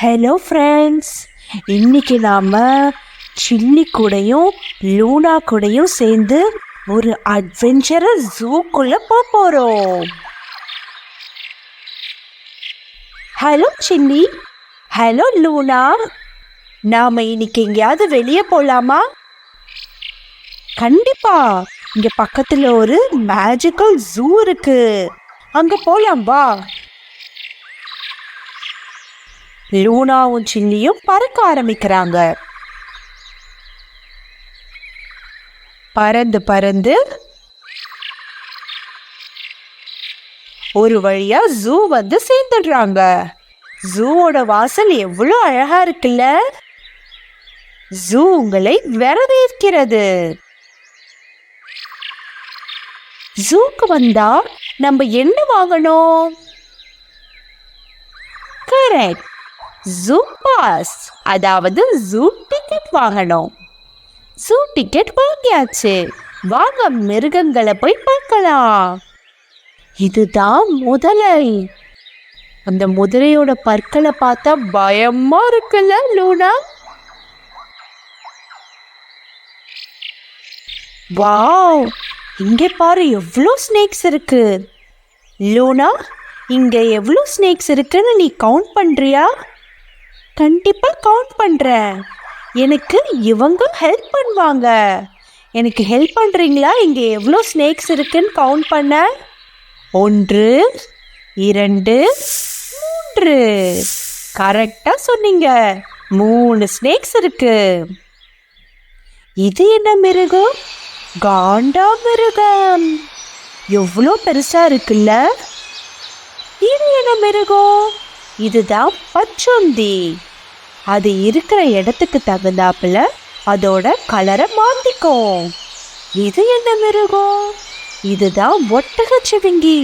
Hello friends இன்னைக்கு நாம் chilli கூடயும் லூனா கூடயும் சேர்ந்து ஒரு அட்வென்ச்சரஸ் ஜூக்குள்ளே போக போகிறோம் ஹலோ சில்லி. ஹலோ லூனா. நாம இன்னைக்கு எங்கேயாவது வெளியே போகலாமா கண்டிப்பாக இங்கே பக்கத்தில் ஒரு மேஜிக்கல் ஜூ இருக்குது அங்கே போகலாம் வா. லூனாவும் சில்லியும் பறக்க ஆரம்பிக்கிறாங்க. பறந்து பறந்து ஒரு வழியா ஜூ வந்து சேர்ந்துடுறாங்க. ஜூவோட வாசல் எவ்வளோ அழகா இருக்குல்ல? ஜூ உங்களை வரவேற்கிறது. ஜூக்கு வந்தா நம்ம என்ன வாங்கணும்? கரெக்ட். ஜூம் பாஸ் அதாவது ஜூ டிக்கெட் வாங்கணும். ஜூ டிக்கெட் வாங்கியாச்சு. வாங்க மிருகங்களை போய் பார்க்கலாம். இதுதான் முதலை. அந்த முதலையோட பற்களை பார்த்தா பயமா இருக்குல்ல லூனா? வாவ்! இங்கே பாரு எவ்வளோ ஸ்னேக்ஸ் இருக்கு. லூனா இங்க எவ்வளோ ஸ்னேக்ஸ் இருக்குன்னு நீ கவுண்ட் பண்றியா? கண்டிப்பாக கவுண்ட் பண்ணுறேன் எனக்கு இவங்க ஹெல்ப் பண்ணுவாங்க. எனக்கு ஹெல்ப் பண்ணுறீங்களா இங்கே எவ்வளோ ஸ்னேக்ஸ் இருக்குன்னு கவுண்ட் பண்ண. ஒன்று இரண்டு மூன்று. கரெக்டாக சொன்னீங்க. மூணு ஸ்னேக்ஸ் இருக்கு. இது என்ன மிருகம்? காண்டா மிருகம். எவ்வளோ பெருசாக இருக்குல்ல? இது என்ன மிருகம்? இதுதான் பச்சொந்தி. அது இருக்கிற இடத்துக்கு தகுந்தாப்புல அதோட கலரை மாத்திக்கும். இது என்ன மிருகம்? இதுதான் ஒட்டக சிவிங்கி.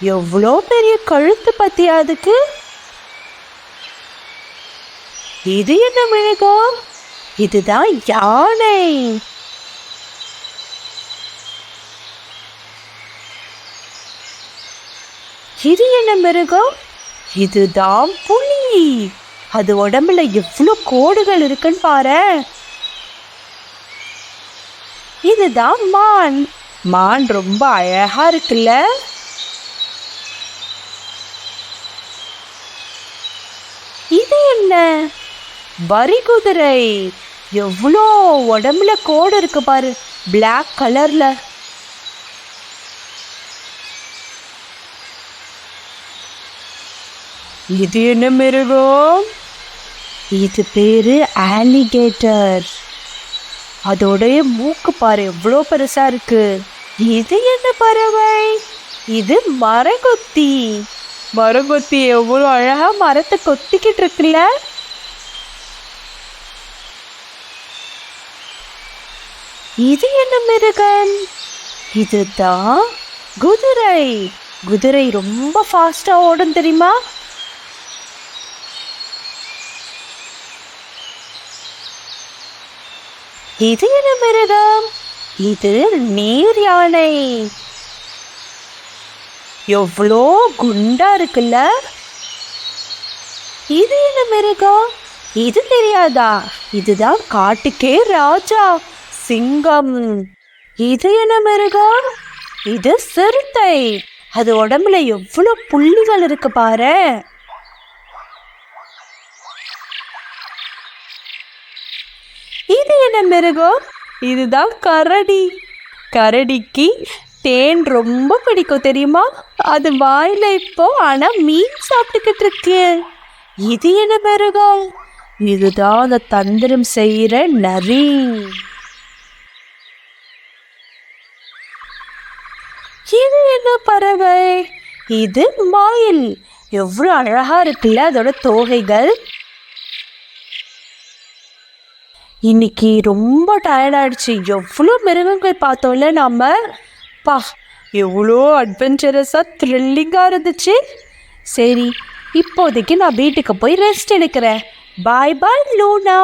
எவ்வளோ பெரிய கழுத்து பத்தியா அதுக்கு? இது என்ன மிருகம்? இதுதான் யானை. இது என்ன மிருகம்? இதுதான் புலி. அது உடம்புல எவ்வளோ கோடுகள் இருக்குன்னு பாரு. இதுதான் மான். மான் ரொம்ப அழகா இருக்குல்ல? இது என்ன? வரி குதிரை. எவ்வளோ உடம்புல கோடு இருக்கு பாரு. பிளாக் கலர்ல இது என்ன மிருகம். இது பேரு ஆலிகேட்டர் அதோடைய மூக்கு பாரு எவ்வளோ பெருசா இருக்கு. இது என்ன பறவை? இது மரங்கொத்தி. மரங்கொத்தி எவ்வளோ அழகா மரத்தை கொத்திக்கிட்டு இருக்குல்ல? இது என்ன மிருகம்? இதுதான் குதிரை. குதிரை ரொம்ப ஃபாஸ்டா ஓடும் தெரியுமா? இது என்ன மிருகம் இது நீர் யானை. எவ்வளோ குண்டா இருக்குல்ல? இது என்ன மிருகம்? இது தெரியாதா? இதுதான் காட்டுக்கே ராஜா. சிங்கம். இது என்ன மிருகம்? இது சிறுத்தை. அது உடம்புல எவ்வளோ புள்ளிகள் இருக்கு பாரு இது என்ன மிருகம் இதுதான் கரடி. கரடிக்கு தேன் ரொம்ப பிடிக்கும் தெரியுமா? அது வாயில இப்போ ஆனா மீன் சாப்பிட்டுக்கிட்டு இருக்கு. இது என்ன மிருகம் இதுதான் அந்த தந்திரம் செய்யற நரி. இது என்ன பறவை? இது மாயில். எவ்வளோ அழகா இருக்குல்ல அதோட தோகைகள். இன்னைக்கு ரொம்ப டயர்டாயிடுச்சு எவ்வளோ மிருகங்கள் பார்த்தோம்ல நம்ம பா எவ்வளோ அட்வென்ச்சரஸாக த்ரில்லிங்காக இருந்துச்சு. சரி இப்போதைக்கு நான் வீட்டுக்கு போய் ரெஸ்ட் எடுக்கிறேன். பாய் பாய் லூனா